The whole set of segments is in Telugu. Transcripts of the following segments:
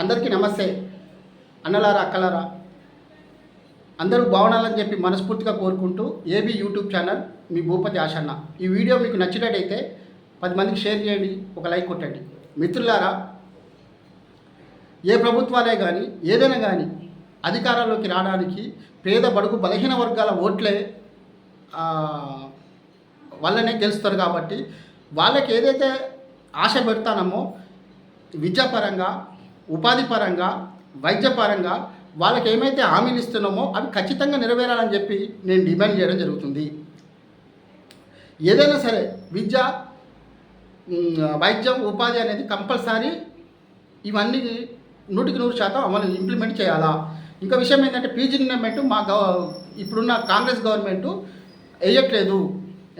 అందరికీ నమస్తే. అన్నలారా అక్కలారా. అందరూ బాగుండాలని చెప్పి మనస్ఫూర్తిగా కోరుకుంటూ ఏబీ యూట్యూబ్ ఛానల్ మీ భూపతి ఆశన్న. ఈ వీడియో మీకు నచ్చినట్టయితే పది మందికి షేర్ చేయండి ఒక లైక్ కొట్టండి. మిత్రులారా ఏ ప్రభుత్వాలే కానీ ఏదైనా కానీ అధికారంలోకి రావడానికి పేద బడుగు బలహీన వర్గాల ఓట్లే వాళ్ళనే గెలుస్తారు కాబట్టి వాళ్ళకి ఏదైతే ఆశ పెడతానమో విద్యాపరంగా ఉపాధి పరంగా వైద్యపరంగా వాళ్ళకి ఏమైతే హామీలు ఇస్తున్నామో అవి ఖచ్చితంగా నెరవేరాలని చెప్పి నేను డిమాండ్ చేయడం జరుగుతుంది. ఏదైనా సరే విద్య వైద్యం ఉపాధి అనేది కంపల్సరీ ఇవన్నీ నూటికి నూరు శాతం అమలు ఇంప్లిమెంట్ చేయాలా? ఇంకా విషయం ఏంటంటే పీజీ గవర్నమెంట్ మా గవ ఇప్పుడున్న కాంగ్రెస్ గవర్నమెంట్ వేయట్లేదు.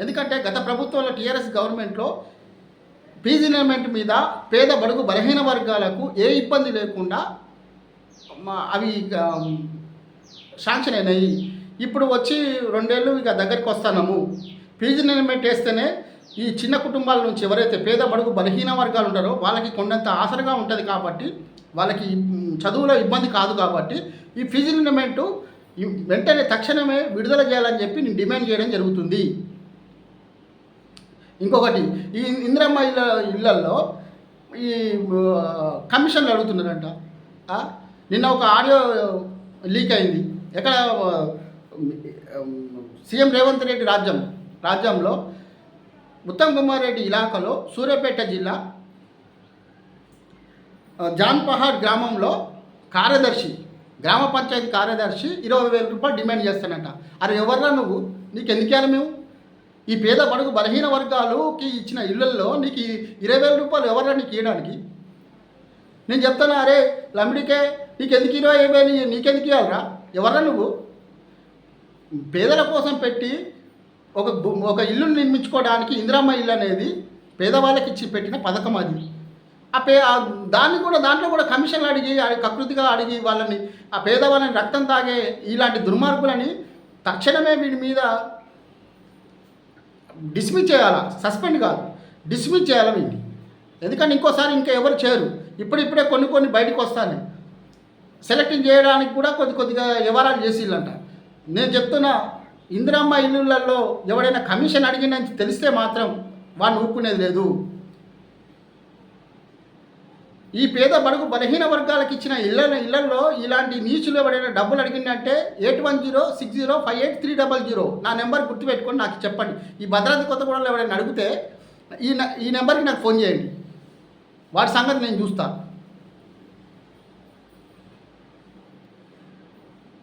ఎందుకంటే గత ప్రభుత్వంలో టీఆర్ఎస్ గవర్నమెంట్లో పీజీ మీద పేద బడుగు బలహీన వర్గాలకు ఏ ఇబ్బంది లేకుండా అవి ఇక, శాంక్షన్ అయినాయి ఇప్పుడు వచ్చి రెండేళ్ళు ఇక దగ్గరికి వస్తున్నాము పీజీ వేస్తేనే ఈ చిన్న కుటుంబాల నుంచి ఎవరైతే పేద బడుగు బలహీన వర్గాలు ఉంటారో వాళ్ళకి కొండంత ఆసరగా ఉంటుంది కాబట్టి వాళ్ళకి చదువులో ఇబ్బంది కాదు కాబట్టి ఈ ఫీజు నిలమెంటు వెంటనే తక్షణమే విడుదల చేయాలని చెప్పి నేను డిమాండ్ చేయడం జరుగుతుంది. ఇంకొకటి ఈ ఇందిరమ్మ ఇళ్ళ ఇళ్ళల్లో ఈ కమిషన్లు అడుగుతున్నారంట. నిన్న ఒక ఆడియో లీక్ అయింది. ఎక్కడ సీఎం రేవంత్ రెడ్డి రాజ్యం రాజ్యంలో ఉత్తమ్ కుమార్ రెడ్డి ఇలాకాలో సూర్యాపేట జిల్లా జాన్పహాడ్ గ్రామంలో కార్యదర్శి గ్రామ పంచాయతీ కార్యదర్శి ఇరవై వేల రూపాయలు డిమాండ్ చేస్తానంట. అరే ఎవర్రా నువ్వు? నీకు ఎందుకు మేము? ఈ పేద బడుగు బలహీన వర్గాలుకి ఇచ్చిన ఇళ్ళల్లో నీకు ఇరవై వేల రూపాయలు ఎవర్రా నీకు ఇవ్వడానికి నేను చెప్తాను అరే లమిడికే నీకు ఎందుకు ఇరవై వేలు నీకెందుకు ఇవ్వాలరా ఎవరా నువ్వు? పేదల కోసం పెట్టి ఒక ఒక ఇల్లును నిర్మించుకోవడానికి ఇందిరమ్మ ఇల్లు అనేది పేదవాళ్ళకి ఇచ్చి పెట్టిన పథకం అది. ఆ పే దాన్ని కూడా దాంట్లో కూడా కమిషన్లు అడిగి కకృతిగా అడిగి వాళ్ళని ఆ పేదవాళ్ళని రక్తం తాగే ఇలాంటి దుర్మార్గులని తక్షణమే వీడి మీద డిస్మిస్ చేయాలా? సస్పెండ్ కాదు. డిస్మిస్ చేయాలి వీడిని? ఎందుకంటే ఇంకోసారి ఇంకా ఎవరు చేయరు? ఇప్పుడిప్పుడే కొన్ని కొన్ని బయటకు వస్తాను. సెలెక్టింగ్ చేయడానికి కూడా కొద్ది కొద్దిగా వ్యవహారాలు చేసిల్లంట. నేను చెప్తున్నా ఇందిరమ్మ ఇల్లులలో ఎవడైనా కమిషన్ అడిగిందని తెలిస్తే మాత్రం వాడిని ఊపుకునేది లేదు. ఈ పేద బడుగు బలహీన వర్గాలకు ఇచ్చిన ఇళ్ళ ఇళ్ళలో ఇలాంటి నీచులు ఎవరైనా డబ్బులు అడిగిందంటే eight one zero six zero five eight three double zero. నా నెంబర్ గుర్తుపెట్టుకొని నాకు చెప్పండి. ఈ భద్రాద్రి కొత్తగూడలో ఎవరైనా అడిగితే ఈ న- ఈ నెంబర్కి నాకు ఫోన్ చేయండి. వాటి సంగతి నేను చూస్తాను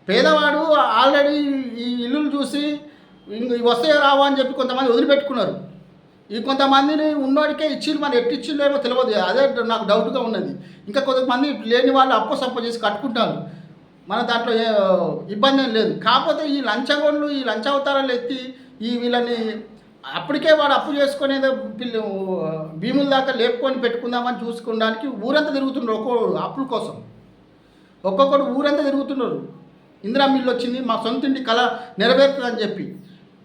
పేదవాడు ఆల్రెడీ ఈ ఇల్లులు చూసి ఇంక ఇవి వస్తాయో రావో అని చెప్పి కొంతమంది వదిలిపెట్టుకున్నారు. ఈ కొంతమందిని ఉన్నోడికే ఇచ్చిళ్ళు మరి ఎట్టి ఏమో తెలియదు అదే నాకు డౌట్గా ఉన్నది. ఇంకా కొంతమంది లేని వాళ్ళు అప్పు సప్పు చేసి కట్టుకుంటారు. మన దాంట్లో ఏ ఇబ్బంది ఏం లేదు. కాకపోతే ఈ లంచగొండ్లు ఈ లంచ అవతారాలు ఎత్తి ఈ వీళ్ళని అప్పటికే వాడు అప్పు చేసుకునేది పిల్ల భీముల దాకా లేపుకొని పెట్టుకుందామని చూసుకోవడానికి ఊరంతా తిరుగుతున్నారు ఒక్కో అప్పుల కోసం. ఒక్కొక్కడు ఊరంతా తిరుగుతున్నారు. ఇందిరా మిల్లు వచ్చింది మా సొంత ఇంటి కళ నెరవేరుతుందని చెప్పి.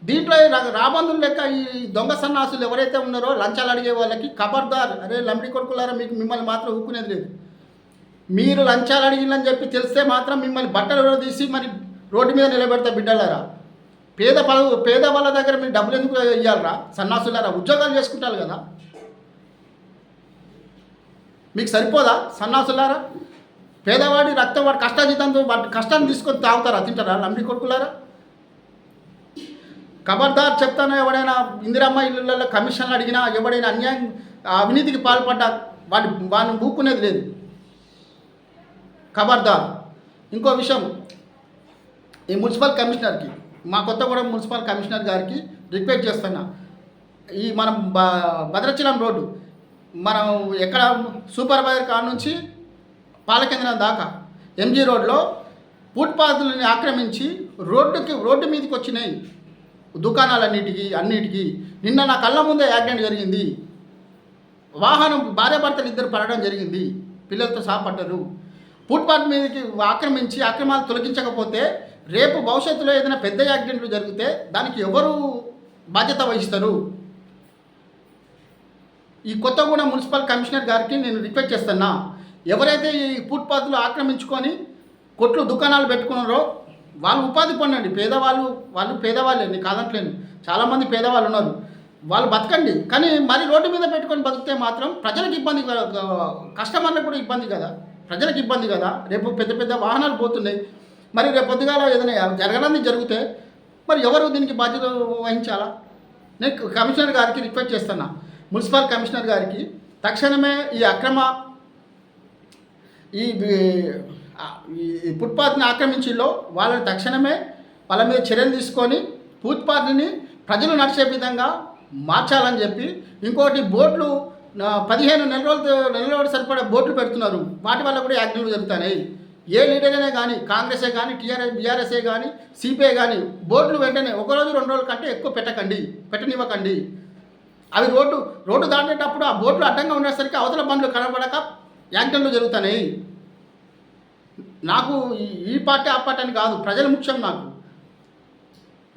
దీంట్లో ఈ రాబందులు లెక్క ఈ దొంగ సన్నాసులు ఎవరైతే ఉన్నారో లంచాలు అడిగే వాళ్ళకి ఖబర్దార్ అరే లంబడి కొడుకులారా మీకు మిమ్మల్ని మాత్రం ఊక్కునేది లేదు. మీరు లంచాలు అడిగిందని చెప్పి తెలిస్తే మాత్రం మిమ్మల్ని బట్టలు తీసి మరి రోడ్డు మీద నిలబెడతా బిడ్డలారా. పేద పలు పేద వాళ్ళ దగ్గర మీరు డబ్బులు ఎందుకు ఇవ్వాలరా సన్నాసులారా ఉద్యోగాలు చేసుకుంటారు కదా. మీకు సరిపోదా సన్నాసులారా? పేదవాడి రక్తం వాడి కష్టాజీతంతో వాడి కష్టాన్ని తీసుకొని తాగుతారా తింటారా లంబడి కొడుకులారా? ఖబర్దార్ చెప్తాను ఎవడైనా ఇందిరమ్మ ఇళ్ళల్లో కమిషన్లు అడిగినా ఎవడైనా అన్యాయం అవినీతికి పాల్పడ్డా వాడి వాడిని ఊకునేది లేదు. ఖబర్దార్ ఇంకో విషయం ఈ మున్సిపల్ కమిషనర్కి మా కొత్తగూడెం మున్సిపల్ కమిషనర్ గారికి రిక్వెస్ట్ చేస్తున్నా. ఈ మనం భద్రాచలం రోడ్డు మనం ఎక్కడ సూపర్వైజర్ కాడ నుంచి పాలకేంద్రం దాకా ఎంజీ రోడ్లో ఫుట్పాత్లని ఆక్రమించి రోడ్డుకి రోడ్డు మీదకి వచ్చినాయి. దుకాణాలన్నిటికీ అన్నిటికీ. నిన్న నా కళ్ళ ముందే యాక్సిడెంట్ జరిగింది. వాహనం భార్యాభర్తలు ఇద్దరు పడడం జరిగింది. పిల్లలతో సహపడ్డరు ఫుట్పాత్ మీదకి ఆక్రమించి అక్రమాలు తొలగించకపోతే రేపు భవిష్యత్తులో ఏదైనా పెద్ద యాక్సిడెంట్లు జరిగితే దానికి ఎవరు బాధ్యత వహిస్తారు? ఈ కొత్తగూడెం మున్సిపల్ కమిషనర్ గారికి నేను రిక్వెస్ట్ చేస్తున్నా ఎవరైతే ఈ ఫుట్పాత్లు ఆక్రమించుకొని కొట్లు దుకాణాలు పెట్టుకున్నారో వాళ్ళు ఉపాధి పొందండి. పేదవాళ్ళు వాళ్ళు పేదవాళ్ళు నేను కాదంటలేను చాలామంది పేదవాళ్ళు ఉన్నారు. వాళ్ళు బతకండి. కానీ మరి రోడ్డు మీద పెట్టుకొని బతికితే మాత్రం ప్రజలకు ఇబ్బంది కస్టమర్లకు కూడా ఇబ్బంది కదా. ప్రజలకు ఇబ్బంది కదా. రేపు పెద్ద పెద్ద వాహనాలు పోతున్నాయి. మరి రేపు పొద్దుగాల ఏదైనా జరగడానికి జరిగితే మరి ఎవరు దీనికి బాధ్యత వహించాలా? నేను కమిషనర్ గారికి రిక్వెస్ట్ చేస్తున్నా. మున్సిపల్ కమిషనర్ గారికి తక్షణమే ఈ అక్రమ ఈ ఈ ఫుట్పాత్ని ఆక్రమించిలో వాళ్ళని తక్షణమే వాళ్ళ మీద చర్యలు తీసుకొని ఫుట్పాత్ని ప్రజలు నడిచే విధంగా మార్చాలని చెప్పి ఇంకోటి బోట్లు పదిహేను నెల రోజులు నెల రోజులు సరిపడా బోట్లు పెడుతున్నారు. వాటి వల్ల కూడా యాక్టివ్లు జరుగుతున్నాయి. ఏ లీడర్ అయినా కానీ కాంగ్రెసే కానీ టీఆర్ఎస్ బీఆర్ఎస్ఏ కానీ సిపిఐ కానీ బోర్డులు వెంటనే ఒక రోజు రెండు రోజుల కంటే ఎక్కువ పెట్టకండి పెట్టనివ్వకండి. అవి రోడ్డు రోడ్డు దాటేటప్పుడు ఆ బోట్లు అడ్డంగా ఉండేసరికి అవతల బండ్లు కనబడక యాక్సిడెంట్లు జరుగుతున్నాయి. నాకు ఈ- ఈ పార్టీ ఆ పార్టీ అని కాదు ప్రజలు ముఖ్యం నాకు.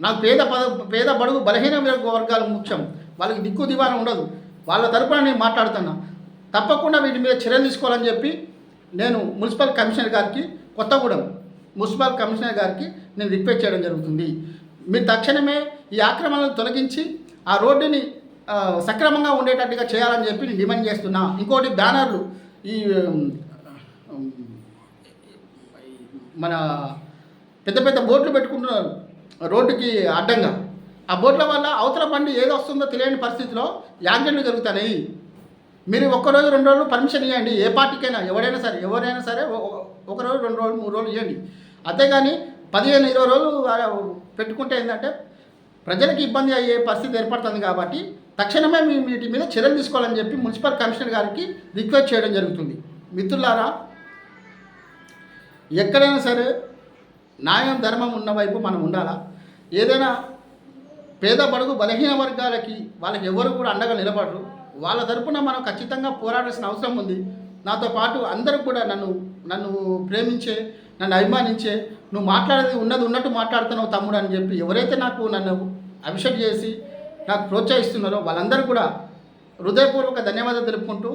నాకు పేద పద పేద బడుగు బలహీన వర్గాలు ముఖ్యం. వాళ్ళకి దిక్కు దివాన ఉండదు. వాళ్ళ తరపున నేను మాట్లాడుతున్నా. తప్పకుండా వీటి మీద చర్యలు తీసుకోవాలని చెప్పి నేను మున్సిపల్ కమిషనర్ గారికి కొత్తగూడెం మున్సిపల్ కమిషనర్ గారికి నేను రిక్వెస్ట్ చేయడం జరుగుతుంది. మీరు తక్షణమే ఈ ఆక్రమణలను తొలగించి ఆ రోడ్డుని సక్రమంగా ఉండేటట్టుగా చేయాలని చెప్పి నేను డిమాండ్ చేస్తున్నా. ఇంకోటి బ్యానర్లు ఈ మన పెద్ద పెద్ద బోట్లు పెట్టుకుంటున్నారు రోడ్డుకి అడ్డంగా. ఆ బోట్ల వల్ల అవతల బండి ఏది వస్తుందో తెలియని పరిస్థితిలో యాక్సిడెంట్లు జరుగుతున్నాయి. మీరు ఒక్కరోజు రెండు రోజులు పర్మిషన్ ఇవ్వండి ఏ పార్టీకైనా ఎవరైనా సరే ఎవరైనా సరే ఒక రోజు రెండు రోజులు మూడు రోజులు ఇవ్వండి అంతేగాని పదిహేను ఇరవై రోజులు పెట్టుకుంటే ఏంటంటే ప్రజలకు ఇబ్బంది అయ్యే పరిస్థితి ఏర్పడుతుంది కాబట్టి తక్షణమే మీ వీటి మీద చర్యలు తీసుకోవాలని చెప్పి మున్సిపల్ కమిషనర్ గారికి రిక్వెస్ట్ చేయడం జరుగుతుంది. మిత్రులారా ఎక్కడైనా సరే న్యాయం ధర్మం ఉన్న వైపు మనం ఉండాలా? ఏదైనా పేద బడుగు బలహీన వర్గాలకి వాళ్ళకి ఎవరు కూడా అండగా నిలబడరు. వాళ్ళ తరపున మనం ఖచ్చితంగా పోరాడాల్సిన అవసరం ఉంది. నాతో పాటు అందరూ కూడా నన్ను నన్ను ప్రేమించే నన్ను అభిమానించే నువ్వు మాట్లాడేది ఉన్నది ఉన్నట్టు మాట్లాడుతున్నావు తమ్ముడు అని చెప్పి ఎవరైతే నాకు నన్ను అభిషేక్ చేసి నాకు ప్రోత్సహిస్తున్నారో వాళ్ళందరూ కూడా హృదయపూర్వక ధన్యవాదాలు తెలుపుకుంటూ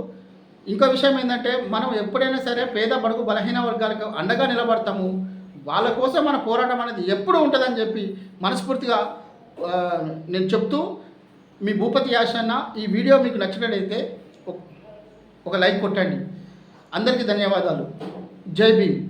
ఇంకో విషయం ఏంటంటే మనం ఎప్పుడైనా సరే పేద బడుగు బలహీన వర్గాలకు అండగా నిలబడతాము. వాళ్ళ కోసం మన పోరాటం అనేది ఎప్పుడు ఉంటుందని చెప్పి మనస్ఫూర్తిగా నేను చెప్తూ మీ భూపతి యాషన్న ఈ వీడియో మీకు నచ్చినట్లయితే ఒక- ఒక లైక్ కొట్టండి. అందరికీ ధన్యవాదాలు. జై భీమ్.